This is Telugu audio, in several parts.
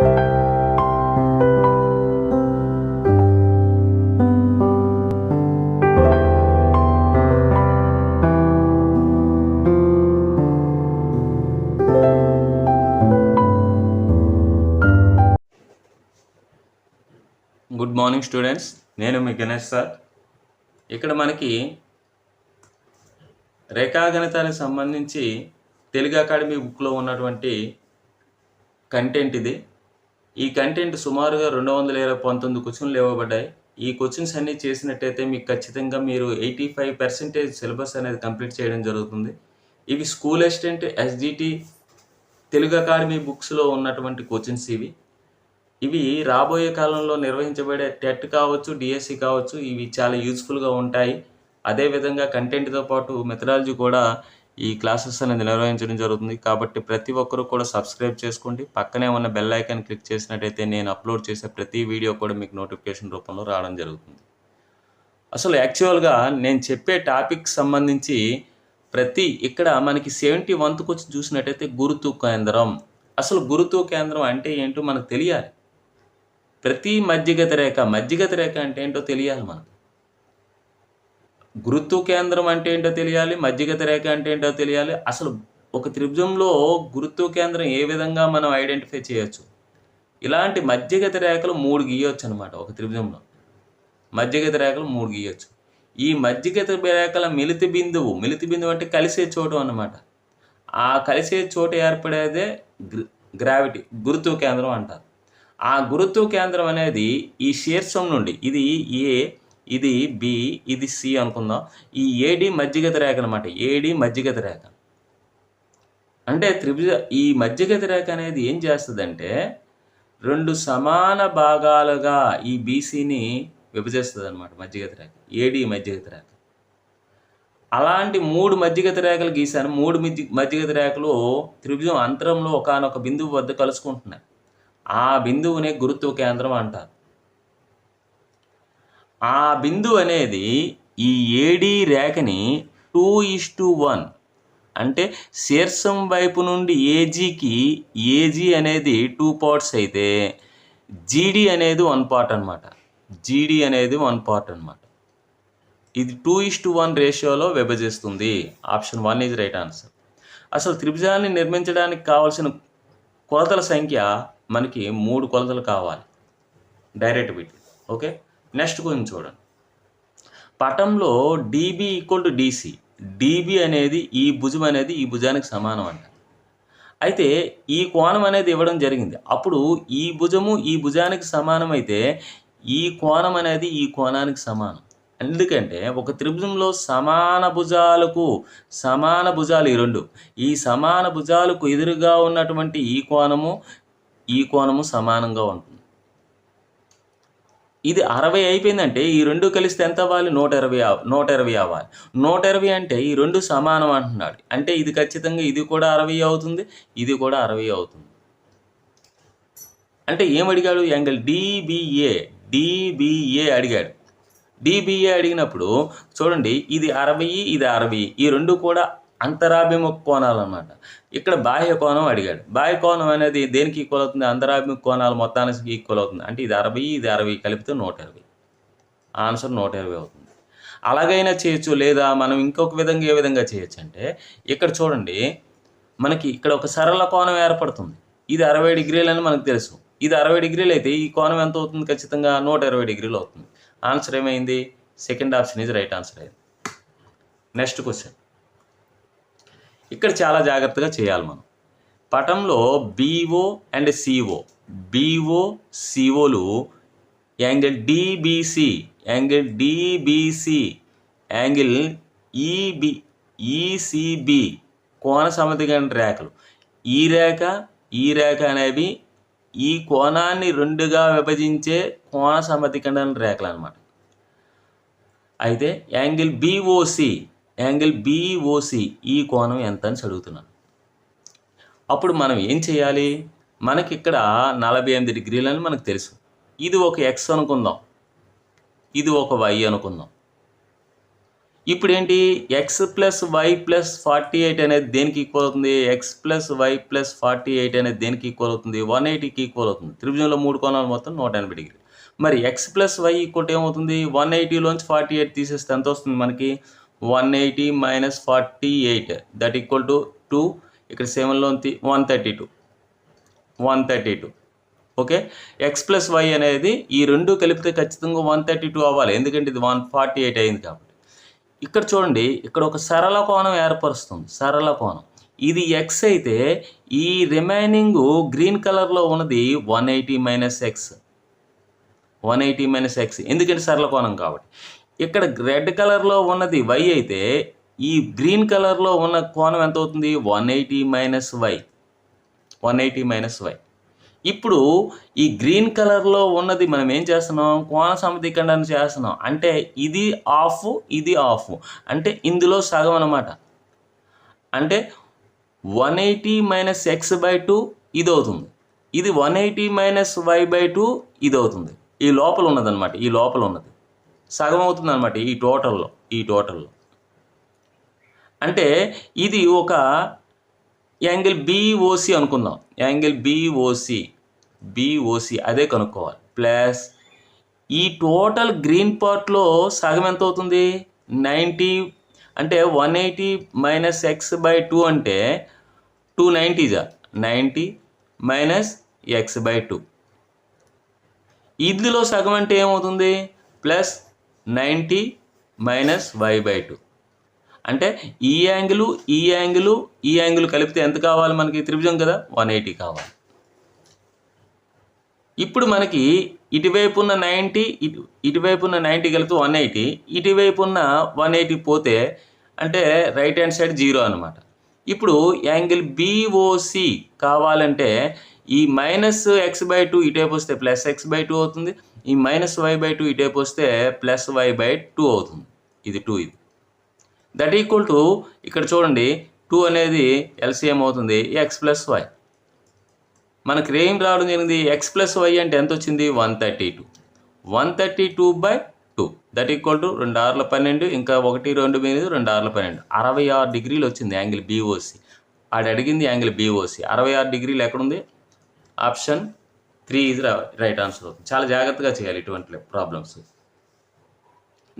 గుడ్ మార్నింగ్ స్టూడెంట్స్ నేను మీ గణేష్ సార్. ఇక్కడ మనకి రేఖాగణితానికి సంబంధించి తెలుగు అకాడమీ బుక్లో ఉన్నటువంటి కంటెంట్ ఇది. ఈ కంటెంట్ సుమారుగా రెండు వందల ఇరవై పంతొమ్మిది క్వశ్చన్లు ఇవ్వబడ్డాయి. ఈ క్వశ్చన్స్ అన్నీ చేసినట్టయితే మీకు ఖచ్చితంగా మీరు ఎయిటీ ఫైవ్ పర్సెంటేజ్ సిలబస్ అనేది కంప్లీట్ చేయడం జరుగుతుంది. ఇవి school assistant SGT Telugu academy బుక్స్లో ఉన్నటువంటి కోచింగ్స్ ఇవి. ఇవి రాబోయే కాలంలో నిర్వహించబడే టెట్ కావచ్చు డిఎస్సి కావచ్చు ఇవి చాలా యూస్ఫుల్గా ఉంటాయి. అదేవిధంగా కంటెంట్తో పాటు మెథడాలజీ కూడా ఈ క్లాసెస్ అనేది నిర్వహించడం జరుగుతుంది. కాబట్టి ప్రతి ఒక్కరూ కూడా సబ్స్క్రైబ్ చేసుకోండి. పక్కనే ఉన్న బెల్ ఐకాన్ క్లిక్ చేసినట్టయితే నేను అప్లోడ్ చేసే ప్రతి వీడియో కూడా మీకు నోటిఫికేషన్ రూపంలో రావడం జరుగుతుంది. అసలు యాక్చువల్గా నేను చెప్పే టాపిక్ సంబంధించి ప్రతి ఇక్కడ మనకి సెవెంటీ వన్త్కి వచ్చి చూసినట్టయితే గురుతు కేంద్రం. అసలు గురుతు కేంద్రం అంటే ఏంటో మనకు తెలియాలి. ప్రతి మధ్యగత రేఖ మధ్యగత రేఖ అంటే ఏంటో తెలియాలి మనకు. గురుత్వ కేంద్రం అంటే ఏంటో తెలియాలి మధ్యగత రేఖ అంటే ఏంటో తెలియాలి. అసలు ఒక త్రిభుజంలో గురుత్వ కేంద్రం ఏ విధంగా మనం ఐడెంటిఫై చేయొచ్చు? ఇలాంటి మధ్యగత రేఖలు మూడు గీయొచ్చు అనమాట ఒక త్రిభుజంలో. మధ్యగత రేఖలు మూడు గీయొచ్చు. ఈ మధ్యగత రేఖల మిలితి బిందువు మిలితి బిందువు అంటే కలిసే చోటు అన్నమాట. ఆ కలిసే చోటు ఏర్పడేదే గ్రావిటీ గురుత్వ కేంద్రం అంటారు. ఆ గురుత్వ కేంద్రం అనేది ఈ శీర్షం నుండి ఇది ఏ ఇది బి ఇది సి అనుకుందాం. ఈ ఏడి మధ్యగత రేఖ అనమాట ఏడి మధ్యగత రేఖ. అంటే త్రిభుజ ఈ మధ్యగత రేఖ అనేది ఏం చేస్తుందంటే రెండు సమాన భాగాలుగా ఈ బీసీని విభజిస్తుంది అనమాట మధ్యగత రేఖ. ఏడి మధ్యగత రేఖ. అలాంటి మూడు మధ్యగత రేఖలు గీశాను. మూడు మధ్య మధ్యగత రేఖలు త్రిభుజం అంతరంలో ఒకనొక బిందువు వద్ద కలుసుకుంటున్నాయి. ఆ బిందువునే గురుత్వ కేంద్రం అంటారు. ఆ బిందువు అనేది ఈ ఏడీ రేఖని టూ ఈస్ టు వన్ అంటే శీర్షం వైపు నుండి ఏజీకి ఏజీ అనేది టూ పార్ట్స్ అయితే జీడీ అనేది వన్ పార్ట్ అనమాట జీడీ అనేది వన్ పార్ట్ అనమాట ఇది టూ ఇస్ టు వన్ రేషియోలో విభజిస్తుంది. Option one is right answer అసలు త్రిభుజాన్ని నిర్మించడానికి కావాల్సిన కొలతల సంఖ్య మనకి మూడు కొలతలు కావాలి. డైరెక్ట్ బిట్ ఓకే నెక్స్ట్ కొంచెం చూడండి. పటంలో DB equal to DC DB అనేది ఈ భుజం అనేది ఈ భుజానికి సమానం అంట. అయితే ఈ కోణం అనేది ఇవ్వడం జరిగింది. అప్పుడు ఈ భుజము ఈ భుజానికి సమానం అయితే ఈ కోణం అనేది ఈ కోణానికి సమానం. ఎందుకంటే ఒక త్రిభుజంలో సమాన భుజాలకు సమాన భుజాలు ఈ రెండు. ఈ సమాన భుజాలకు ఎదురుగా ఉన్నటువంటి ఈ కోణము ఈ కోణము సమానంగా ఉంటుంది. ఇది అరవై అయిపోయిందంటే ఈ రెండు కలిస్తే ఎంత అవ్వాలి? నూట ఇరవై నూట ఇరవై అవ్వాలి. నూట ఇరవై అంటే ఈ రెండు సమానం అంటున్నాడు. అంటే ఇది ఖచ్చితంగా ఇది కూడా అరవై అవుతుంది ఇది కూడా అరవై అవుతుంది. అంటే ఏమడిగాడు అడిగాడు యాంగిల్? డిబిఏ డిబిఏ అడిగాడు. డిబిఏ అడిగినప్పుడు చూడండి ఇది అరవై ఇది అరవై ఈ రెండు కూడా అంతరాభిముఖ కోణాలు అన్నమాట ఇక్కడ బాహ్య కోణం అడిగాడు. బాహ్య కోణం అనేది దేనికి ఈక్వల్ అవుతుంది? అంతరాభిముఖ కోణాలు మొత్తానికి ఈక్వల్ అవుతుంది. అంటే ఇది అరవై ఇది అరవై కలిపితే నూట ఇరవై. ఆన్సర్ నూట ఇరవై అవుతుంది. అలాగైనా చేయొచ్చు లేదా మనం ఇంకొక విధంగా ఏ విధంగా చేయొచ్చు అంటే ఇక్కడ చూడండి మనకి ఇక్కడ ఒక సరళ కోణం ఏర్పడుతుంది. ఇది అరవై డిగ్రీలు అని మనకు తెలుసు. ఇది అరవై డిగ్రీలు అయితే ఈ కోణం ఎంత అవుతుంది? ఖచ్చితంగా నూట ఇరవై డిగ్రీలు అవుతుంది. ఆన్సర్ ఏమైంది? Second option is right answer అయింది. నెక్స్ట్ క్వశ్చన్ ఇక్కడ చాలా జాగ్రత్తగా చేయాలి మనం. పటంలో BO and CO BO సిఓలు angle DBC angle DBC angle EB ECB కోణ సమతిగంట రేఖలు. ఈ రేఖ ఈ రేఖ అనేవి ఈ కోణాన్ని రెండుగా విభజించే కోణ సమతికండన రేఖలు అనమాట అయితే యాంగిల్ బీఓసి యాంగిల్ బీఓసి ఈ కోణం ఎంత అని చదువుతున్నాను. అప్పుడు మనం ఏం చేయాలి? మనకి ఇక్కడ నలభై ఎనిమిది డిగ్రీలని మనకు తెలుసు. ఇది ఒక ఎక్స్ అనుకుందాం. ఇది ఒక వై అనుకుందాం. ఇప్పుడు ఏంటి x plus y plus forty eight అనేది దేనికి ఈక్వల్ అవుతుంది? X plus y plus forty eight అనేది దేనికి ఈక్వల్ అవుతుంది? వన్ ఎయిటీకి ఈక్వల్ అవుతుంది. త్రిభుజంలో మూడు కోణాలు మొత్తం నూట ఎనభై డిగ్రీ. మరి ఎక్స్ ప్లస్ వై ఈక్వల్ ఏమవుతుంది? వన్ ఎయిటీలోంచి ఫార్టీ ఎయిట్ తీసేస్తే ఎంత వస్తుంది మనకి? One eighty minus forty eight that equal to two ఇక్కడ సెవెన్లోంచి one thirty two one thirty two okay x plus y అనేది ఈ రెండు కలిపితే ఖచ్చితంగా వన్ థర్టీ టూ అవ్వాలి. ఎందుకంటే ఇది వన్ ఫార్టీ ఎయిట్ అయింది కాబట్టి. ఇక్కడ చూడండి ఇక్కడ ఒక సరళ కోణం ఏర్పరుస్తుంది. సరళ కోణం. ఇది ఎక్స్ అయితే ఈ రిమైనింగ్ గ్రీన్ కలర్లో ఉన్నది one eighty minus x one eighty minus x ఎందుకంటే సరళ కోణం కాబట్టి. ఇక్కడ రెడ్ కలర్లో ఉన్నది వై అయితే ఈ గ్రీన్ కలర్లో ఉన్న కోణం ఎంత అవుతుంది one eighty minus y. One eighty minus y. ఇప్పుడు ఈ గ్రీన్ కలర్లో ఉన్నది మనం ఏం చేస్తున్నాం? కోణ సమీకరణాన్ని చేస్తున్నాం. అంటే ఇది ఆఫ్ ఇది ఆఫ్. అంటే ఇందులో సగం అన్నమాట. అంటే one eighty minus x by two ఇది అవుతుంది ఇది one eighty minus y by two ఇది అవుతుంది ఈ లోపల ఉన్నదన్నమాట. ఈ లోపల ఉన్నది. సగం అవుతుంది అనమాట ఈ టోటల్లో ఈ టోటల్లో. అంటే ఇది ఒక యాంగిల్ బీఓసి అనుకుందాం. యాంగిల్ బీఓసి బీఓసి అదే కనుక్కోవాలి. ప్లస్ ఈ టోటల్ గ్రీన్ పార్ట్లో సగం ఎంత అవుతుంది నైంటీ అంటే one eighty minus x by two అంటే two నైంటీజా ninety minus x by two. ఇందులో సగం అంటే ఏమవుతుంది? Plus ninety minus y by two. అంటే ఈ యాంగిల్ ఈ యాంగిల్ ఈ యాంగిల్ కలిపితే ఎంత కావాలి మనకి? త్రిభుజం కదా? వన్ ఎయిటీ కావాలి. ఇప్పుడు మనకి ఇటువైపు ఉన్న నైంటీ ఇటు ఇటువైపు ఉన్న నైంటీ కలిపితే వన్ ఎయిటీ ఇటువైపు ఉన్న వన్ ఎయిటీ పోతే అంటే రైట్ హ్యాండ్ సైడ్ జీరో అనమాట ఇప్పుడు యాంగిల్ బీఓసి కావాలంటే ఈ మైనస్ ఎక్స్ బై టూ ఇటువైపు వస్తే ప్లస్ ఎక్స్ బై టూ అవుతుంది. ఈ మైనస్ వై బై టూ ఇటేపు వస్తే ప్లస్ వై బై టూ అవుతుంది. ఇది టూ ఇది. దట్ ఈక్వల్ టు ఇక్కడ చూడండి టూ అనేది ఎల్సిఎం అవుతుంది ఎక్స్ ప్లస్ వై మనకి ఏం రావడం జరిగింది ఎక్స్ ప్లస్ వై అంటే ఎంత వచ్చింది? One thirty two one thirty two by two that equal to రెండు ఆరుల పన్నెండు ఇంకా ఒకటి రెండు మీద రెండు ఆరుల పన్నెండు. అరవై ఆరు డిగ్రీలు వచ్చింది యాంగిల్ బీఓసి ఆడు అడిగింది యాంగిల్ బీఓసి అరవై ఆరు డిగ్రీలు ఎక్కడుంది? ఆప్షన్ త్రీ ఇది రైట్ ఆన్సర్ అవుతుంది. చాలా జాగ్రత్తగా చేయాలి ఇటువంటి ప్రాబ్లమ్స్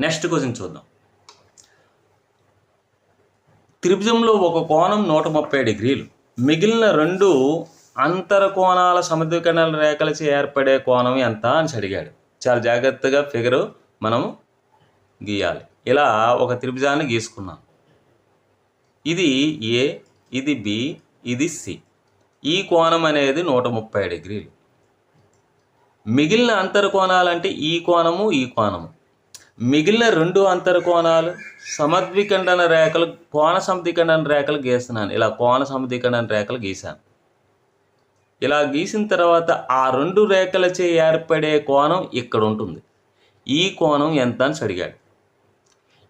నెక్స్ట్ క్వశ్చన్ చూద్దాం. త్రిభుజంలో ఒక కోణం నూట ముప్పై డిగ్రీలు. మిగిలిన రెండు అంతర కోణాల సమద్వికరణ రేఖలచే ఏర్పడే కోణం ఎంత అని అడిగాడు. చాలా జాగ్రత్తగా ఫిగరు మనం గీయాలి. ఇలా ఒక త్రిభుజాన్ని గీసుకున్నాం. ఇది ఏ ఇది బి ఇది సి ఈ కోణం అనేది నూట ముప్పై డిగ్రీలు. మిగిలిన అంతర కోణాలంటే ఈ కోణము ఈ కోణము. మిగిలిన రెండు అంతర కోణాలు సమద్విఖండన రేఖలు కోణ సమద్విఖండన రేఖలు గీస్తున్నాను. ఇలా కోణ సమద్విఖండన రేఖలు గీశాను. ఇలా గీసిన తర్వాత ఆ రెండు రేఖలచే ఏర్పడే కోణం ఇక్కడ ఉంటుంది. ఈ కోణం ఎంత అని అడిగాడు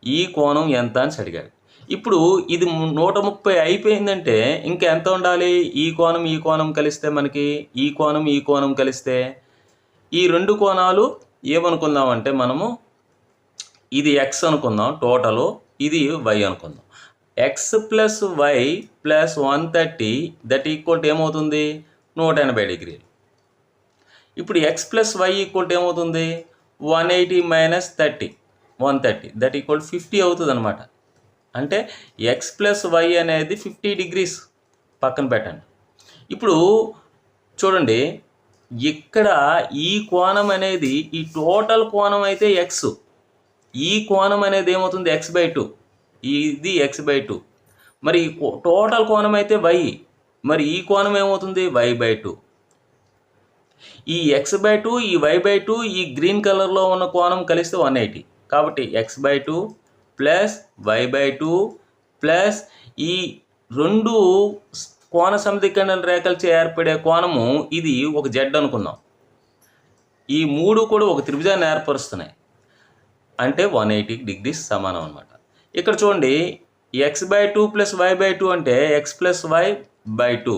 ఈ కోణం ఎంత అని అడిగాడు ఇప్పుడు ఇది నూట ముప్పై అయిపోయిందంటే ఇంకా ఎంత ఉండాలి? ఈ కోణం ఈ కోణం కలిస్తే మనకి ఈ కోణం ఈ కోణం కలిస్తే ఈ రెండు కోణాలు ఏమనుకుందామంటే మనము ఇది ఎక్స్ అనుకుందాం టోటలు ఇది వై అనుకుందాం. X plus y plus one thirty that equal ఏమవుతుంది? నూట ఎనభై డిగ్రీలు. ఇప్పుడు ఎక్స్ ప్లస్ వై ఈక్వల్ ఏమవుతుంది? One eighty minus thirty one thirty that equal fifty అవుతుంది అనమాట అంటే ఎక్స్ ప్లస్ వై అనేది ఫిఫ్టీ డిగ్రీస్ పక్కన పెట్టండి. ఇప్పుడు చూడండి ఇక్కడ ఈ కోణం అనేది ఈ టోటల్ కోణం అయితే ఎక్స్ ఈ కోణం అనేది ఏమవుతుంది? ఎక్స్ బై టూ ఇది ఎక్స్ బై టూ మరి ఈ కో- టోటల్ కోణం అయితే వై మరి ఈ కోణం ఏమవుతుంది? వై బై టూ ఈ ఎక్స్ బై టూ ఈ వై బై టూ ఈ గ్రీన్ కలర్లో ఉన్న కోణం కలిస్తే వన్ ఎయిటీ కాబట్టి x by two plus y by two plus ఈ రెండు కోణ సమధికండన రేఖలచే ఏర్పడే కోణము ఇది ఒక జెడ్ అనుకుందాం ఈ మూడు కూడా ఒక త్రిభుజాన్ని ఏర్పరుస్తున్నాయి. అంటే వన్ ఎయిటీ డిగ్రీస్ సమానం అనమాట ఇక్కడ చూడండి x by two plus y by two అంటే x plus y by two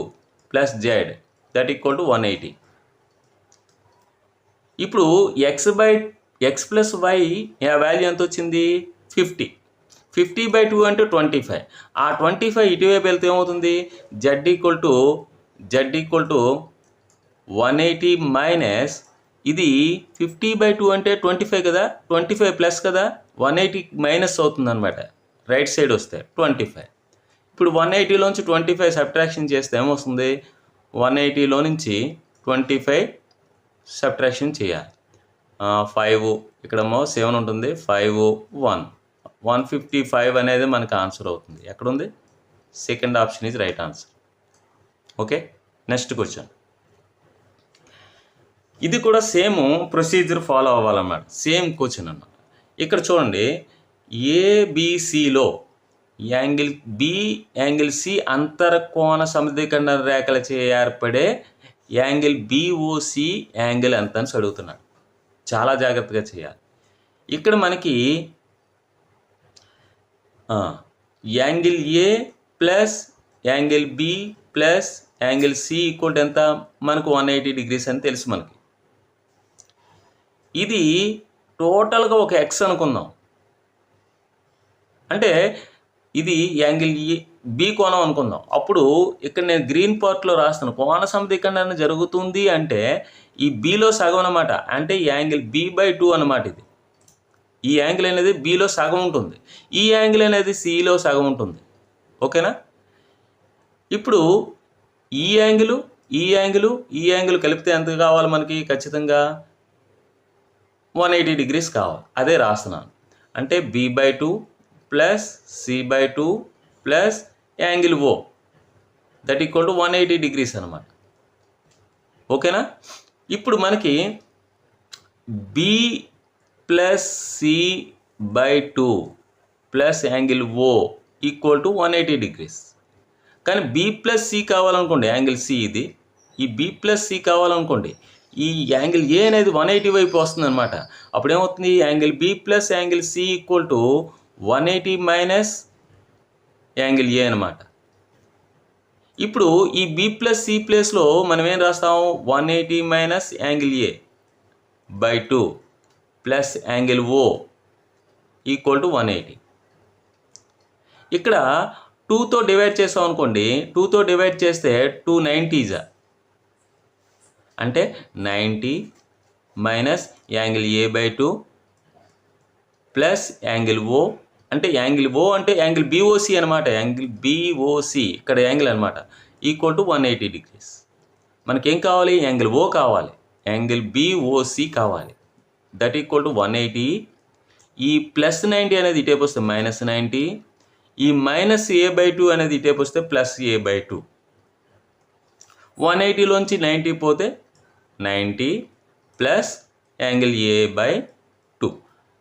plus Z that equal to one eighty ఇప్పుడు x by x plus y value ఎంత వచ్చింది? ఫిఫ్టీ ఫిఫ్టీ బై టూ అంటే ట్వంటీ ఫైవ్. ఆ ట్వంటీ ఫైవ్ ఇటువైపు వెళ్తే ఏమవుతుంది? Z equal to Z equal to one eighty minus ఇది ఫిఫ్టీ బై టూ అంటే ట్వంటీ ఫైవ్ కదా? ట్వంటీ ఫైవ్ ప్లస్ కదా? వన్ ఎయిటీ మైనస్ అవుతుందన్నమాట. రైట్ సైడ్ వస్తే ట్వంటీ ఫైవ్. ఇప్పుడు వన్ ఎయిటీలోంచి ట్వంటీ ఫైవ్ సబ్ట్రాక్షన్ చేస్తే ఏమొస్తుంది? వన్ ఎయిటీలో నుంచి ట్వంటీ ఫైవ్ సబ్ట్రాక్షన్ చేయాలి. ఫైవ్ ఇక్కడేమో సెవెన్ ఉంటుంది. Five one one fifty five అనేది మనకు ఆన్సర్ అవుతుంది. ఎక్కడుంది? Second option is right answer. Okay? Next question. ఇది కూడా సేమ్ ప్రొసీజర్ ఫాలో అవ్వాలన్నమాట. సేమ్ క్వశ్చన్ అన్నమాట. ఇక్కడ చూడండి. ఏబిసిలో యాంగిల్ బి యాంగిల్ సి అంతర కోణ సమీకరణ రేఖల చే ఏర్పడే యాంగిల్ బిఓసి యాంగిల్ ఎంత అని అడుగుతున్నాడు చాలా జాగ్రత్తగా చేయాలి. ఇక్కడ మనకి angle A plus angle B plus angle C equal ఎంత? మనకు వన్ ఎయిటీ డిగ్రీస్ అని తెలుసు మనకి. ఇది టోటల్గా ఒక ఎక్స్ అనుకుందాం. అంటే ఇది యాంగిల్ ఏ బి కోణం అనుకుందాం. అప్పుడు ఇక్కడ నేను గ్రీన్ పార్ట్లో రాస్తాను. కోణ సమీకరణ జరుగుతుంది అంటే ఈ బిలో సగం అనమాట అంటే యాంగిల్ బి బై టూ అనమాట ఇది. ఈ యాంగిల్ అనేది బీలో సగం ఉంటుంది. ఈ యాంగిల్ అనేది సిలో సగం ఉంటుంది. ఓకేనా? ఇప్పుడు ఈ యాంగిల్ ఈ యాంగిల్ ఈ యాంగిల్ కలిపితే ఎంత కావాలి మనకి? ఖచ్చితంగా వన్ ఎయిటీ డిగ్రీస్ కావాలి. అదే రాస్తున్నాను. అంటే B by two plus C by two plus angle O that equal to one eighty degrees అనమాట ఓకేనా? ఇప్పుడు మనకి B plus C by two plus angle O equal to one eighty degrees. కానీ బి ప్లస్ సి కావాలనుకోండి యాంగిల్ సి ఇది. ఈ బి ప్లస్ సి కావాలనుకోండి ఈ యాంగిల్ ఏ అనేది వన్ ఎయిటీ వైపు వస్తుంది అనమాట అప్పుడు ఏమవుతుంది angle B plus angle C equal to one eighty minus angle A అనమాట ఇప్పుడు ఈ బి ప్లస్ సి ప్లేస్లో మనం ఏం రాస్తాం? One eighty minus angle A by two. Plus angle O equal to one eighty. ఇక్కడ టూతో డివైడ్ చేసాం అనుకోండి టూతో డివైడ్ చేస్తే టూ నైంటీజా అంటే ninety minus angle A by two plus angle O అంటే యాంగిల్ ఓ అంటే యాంగిల్ బీఓసి అనమాట యాంగిల్ బీఓసి ఇక్కడ యాంగిల్ అనమాట equal to one eighty degrees. మనకేం కావాలి? యాంగిల్ ఓ కావాలి. యాంగిల్ బీఓసి కావాలి. That equal to one eighty ఈ ప్లస్ నైంటీ అనేది ఇటేపు వస్తే మైనస్ నైంటీ ఈ మైనస్ ఏ బై టూ అనేది ఇటేపు వస్తే plus A by two one ఎయిటీలోంచి ninety పోతే ninety plus angle A by two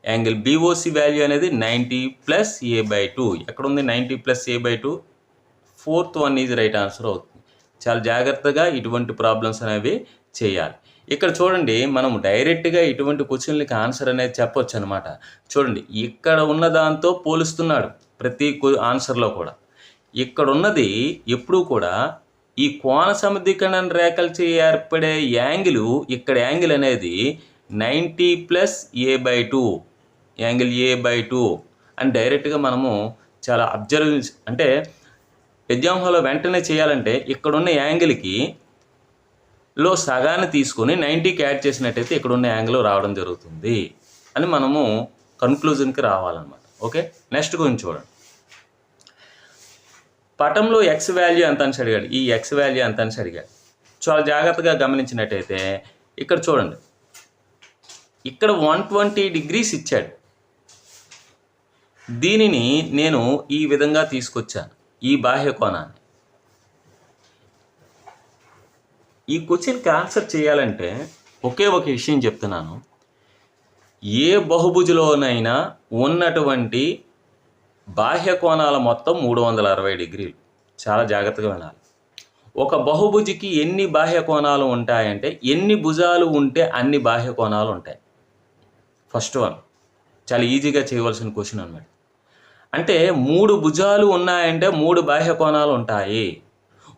angle BOC value అనేది ninety plus A by two ఎక్కడ ఉంది ninety plus A by two fourth one is right answer అవుతుంది. చాలా జాగ్రత్తగా ఇటువంటి ప్రాబ్లమ్స్ అనేవి చేయాలి. ఇక్కడ చూడండి మనం డైరెక్ట్గా ఇటువంటి క్వశ్చన్లకి ఆన్సర్ అనేది చెప్పొచ్చు అనమాట చూడండి ఇక్కడ ఉన్న దాంతో పోలుస్తున్నాడు ప్రతి ఆన్సర్లో కూడా. ఇక్కడ ఉన్నది ఎప్పుడూ కూడా ఈ కోణ సమీకరణ రేఖలచే ఏర్పడే యాంగిల్ ఇక్కడ యాంగిల్ అనేది ninety plus A by two angle A by two అని డైరెక్ట్గా మనము చాలా అబ్జర్వ్ అంటే ఎగ్జామ్ హాల్లో వెంటనే చేయాలంటే ఇక్కడున్న యాంగిల్కి లో సగాన్ని తీసుకొని నైంటీకి యాడ్ చేసినట్టయితే ఇక్కడ ఉన్న యాంగిల్ రావడం జరుగుతుంది అని మనము కన్క్లూజన్కి రావాలన్నమాట. ఓకే? నెక్స్ట్ గురించి చూడండి. పటంలో ఎక్స్ వాల్యూ ఎంత అని అడిగాడు. ఈ ఎక్స్ వాల్యూ ఎంత అని అడిగాడు. చాలా జాగ్రత్తగా గమనించినట్టయితే ఇక్కడ చూడండి. ఇక్కడ వన్ ట్వంటీ డిగ్రీస్ ఇచ్చాడు. దీనిని నేను ఈ విధంగా తీసుకొచ్చాను. ఈ బాహ్య కోణాన్ని. ఈ క్వశ్చన్కి ఆన్సర్ చేయాలంటే ఒకే ఒక విషయం చెప్తున్నాను. ఏ బహుభుజులోనైనా ఉన్నటువంటి బాహ్య కోణాల మొత్తం మూడు వందల అరవై డిగ్రీలు. చాలా జాగ్రత్తగా వినాలి. ఒక బహుభుజికి ఎన్ని బాహ్య కోణాలు ఉంటాయంటే ఎన్ని భుజాలు ఉంటే అన్ని బాహ్య కోణాలు ఉంటాయి. ఫస్ట్ వన్ చాలా ఈజీగా చేయవలసిన క్వశ్చన్ అన్నమాట. అంటే మూడు భుజాలు ఉన్నాయంటే మూడు బాహ్య కోణాలు ఉంటాయి.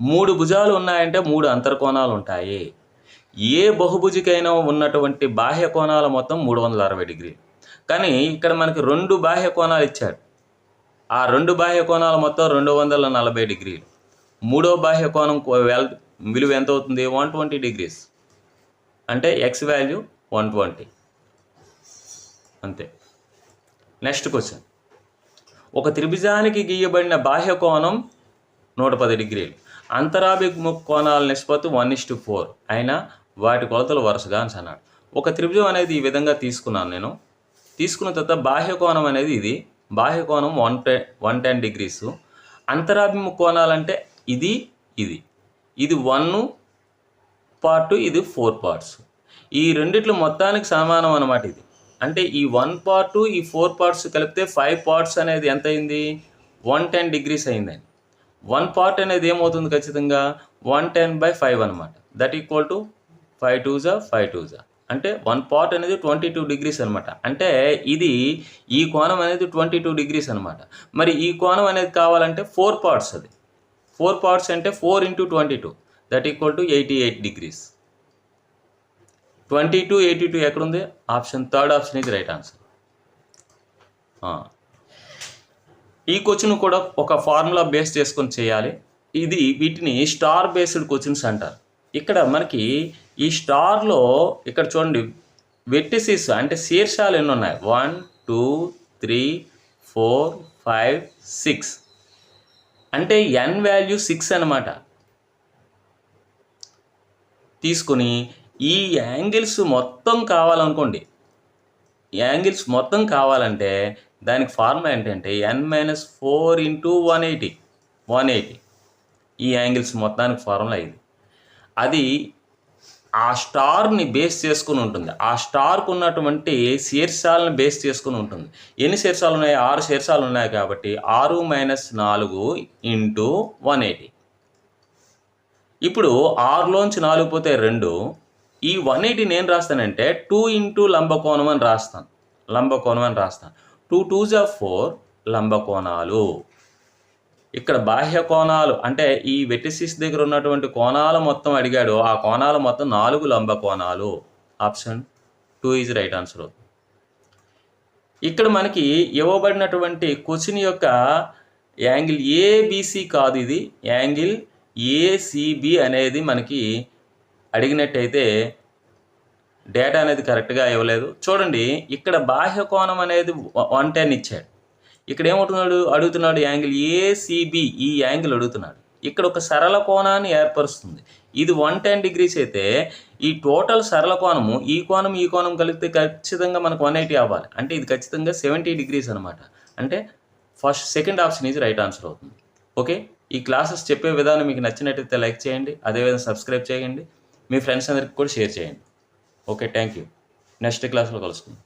మూడు భుజాలు ఉన్నాయంటే మూడు అంతర్కోణాలు ఉంటాయి. ఏ బహుభుజికైనా ఉన్నటువంటి బాహ్య కోణాల మొత్తం మూడు వందల అరవై డిగ్రీలు. కానీ ఇక్కడ మనకి రెండు బాహ్య కోణాలు ఇచ్చాడు. ఆ రెండు బాహ్య కోణాలు మొత్తం రెండు వందల నలభై డిగ్రీలు. మూడో బాహ్య కోణం వెల్ విలువ ఎంత అవుతుంది? One twenty degrees. అంటే ఎక్స్ వాల్యూ వన్ ట్వంటీ. అంతే. Next question. ఒక త్రిభుజానికి గీయబడిన బాహ్య కోణం నూట పది డిగ్రీలు. అంతరాభిముఖ కోణాల నిష్పత్తి వన్ ఇస్ టు ఫోర్. అయినా వాటి కొలతలు వరుసగా అని అన్నాడు. ఒక త్రిభుజం అనేది ఈ విధంగా తీసుకున్నాను నేను. తీసుకున్న తర్వాత బాహ్య కోణం అనేది ఇది. బాహ్య కోణం వన్ టె వన్ టెన్ డిగ్రీస్. అంతరాభిముఖ కోణాలంటే ఇది ఇది. ఇది వన్ పార్ట్ ఇది ఫోర్ పార్ట్స్ ఈ రెండిట్లు మొత్తానికి సమానం అన్నమాట ఇది. అంటే ఈ వన్ పార్ట్ ఈ ఫోర్ పార్ట్స్ కలిపితే ఫైవ్ పార్ట్స్ అనేది ఎంత అయింది? వన్ టెన్ డిగ్రీస్ అయిందండి. వన్ పార్ట్ అనేది ఏమవుతుంది ఖచ్చితంగా? వన్ టెన్ బై ఫైవ్ అనమాట that equal to five two జా ఫైవ్ టూ జా. అంటే వన్ పార్ట్ అనేది ట్వంటీ టూ డిగ్రీస్ అనమాట అంటే ఇది ఈ కోణం అనేది ట్వంటీ టూ డిగ్రీస్ అనమాట మరి ఈ కోణం అనేది కావాలంటే ఫోర్ పార్ట్స్ అది. ఫోర్ పార్ట్స్ అంటే four into twenty two. That equal to eighty eight degrees. Twenty two eighty two ఎక్కడుంది? ఆప్షన్ థర్డ్ ఆప్షన్ ఇది రైట్ ఆన్సర్ ఈ క్వశ్చన్ కూడా ఒక ఫార్ములా బేస్ చేసుకొని చేయాలి. ఇది వీటిని స్టార్ బేస్డ్ క్వశ్చన్స్ అంటారు. ఇక్కడ మనకి ఈ స్టార్లో ఇక్కడ చూడండి వెట్టిసిస్ అంటే శీర్షాలు ఎన్ని ఉన్నాయి? One two three four five six. అంటే ఎన్ వాల్యూ సిక్స్ అనమాట తీసుకుని ఈ యాంగిల్స్ మొత్తం కావాలనుకోండి. యాంగిల్స్ మొత్తం కావాలంటే దానికి ఫార్ములా ఏంటంటే N minus four into one eighty one eighty ఈ యాంగిల్స్ మొత్తానికి ఫార్ములా ఇది. అది ఆ స్టార్ని బేస్ చేసుకుని ఉంటుంది. ఆ స్టార్కు ఉన్నటువంటి శీర్షాలను బేస్ చేసుకుని ఉంటుంది. ఎన్ని శీర్షాలు ఉన్నాయి? ఆరు శీర్షాలు ఉన్నాయి కాబట్టి ఆరు మైనస్ నాలుగు ఇంటూ వన్ ఎయిటీ ఇప్పుడు ఆరులోంచి నాలుగు పోతే రెండు. ఈ వన్ ఎయిటీ నేను రాస్తానంటే టూ ఇంటూ లంబకోణం అని రాస్తాను. లంబకోణం అని రాస్తాను. టూ టూ జా ఫోర్ లంబకోణాలు ఇక్కడ బాహ్య కోణాలు అంటే ఈ వెటిసిస్ దగ్గర ఉన్నటువంటి కోణాలు మొత్తం అడిగాడు. ఆ కోణాలు మొత్తం నాలుగు లంబ కోణాలు. Option two is right answer ఇక్కడ మనకి ఇవ్వబడినటువంటి క్వశ్చన్ యొక్క యాంగిల్ ఏబిసి కాదు ఇది. యాంగిల్ ఏసిబి అనేది మనకి అడిగినట్టయితే డేటా అనేది కరెక్ట్గా ఇవ్వలేదు. చూడండి ఇక్కడ బాహ్య కోణం అనేది వన్ టెన్ ఇచ్చాడు. ఇక్కడ ఏమంటున్నాడు అడుగుతున్నాడు యాంగిల్ ఏసీబీ ఈ యాంగిల్ అడుగుతున్నాడు. ఇక్కడ ఒక సరళ కోణాన్ని ఏర్పరుస్తుంది. ఇది వన్ టెన్ డిగ్రీస్ అయితే ఈ టోటల్ సరళ కోణము ఈ కోణం ఈ కోణం కలిపితే ఖచ్చితంగా మనకు వన్ ఎయిటీ అవ్వాలి. అంటే ఇది ఖచ్చితంగా సెవెంటీ డిగ్రీస్ అనమాట అంటే ఫస్ట్ సెకండ్ ఆప్షన్ ఇది రైట్ ఆన్సర్ అవుతుంది. ఓకే? ఈ క్లాసెస్ చెప్పే విధానం మీకు నచ్చినట్టయితే లైక్ చేయండి. అదేవిధంగా సబ్స్క్రైబ్ చేయండి. మీ ఫ్రెండ్స్ అందరికి కూడా షేర్ చేయండి. ఓకే థ్యాంక్ యూ నెక్స్ట్ క్లాస్లో కలుసుకుందాం